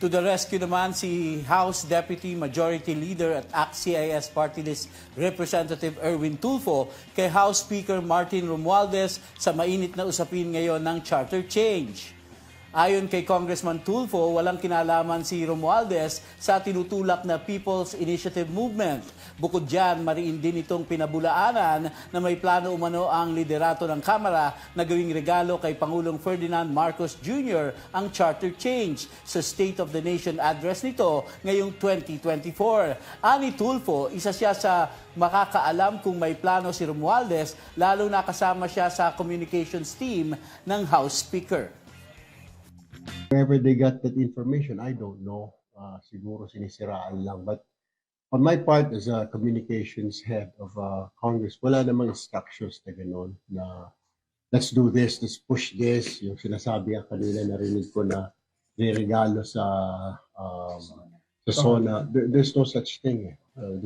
To the rescue naman si House Deputy Majority Leader at ACT-CIS Party List Representative Erwin Tulfo kay House Speaker Martin Romualdez sa mainit na usapin ngayon ng charter change. Ayon kay Congressman Tulfo, walang kinalaman si Romualdez sa tinutulak na People's Initiative Movement. Bukod dyan, mariin din itong pinabulaanan na may plano umano ang liderato ng Kamara na gawing regalo kay Pangulong Ferdinand Marcos Jr. ang charter change sa State of the Nation address nito ngayong 2024. Ani Tulfo, isa siya sa makakaalam kung may plano si Romualdez lalo na kasama siya sa communications team ng House Speaker. Wherever they got that information, I don't know. Uh, siguro sinisiraan lang. But on my part as a communications head of uh, Congress, wala namang instructions na gano'n na let's do this, let's push this. Yung sinasabi nga kanina, narinig ko na regalo sa um, sa SONA. There- there's no such thing. eh. Uh,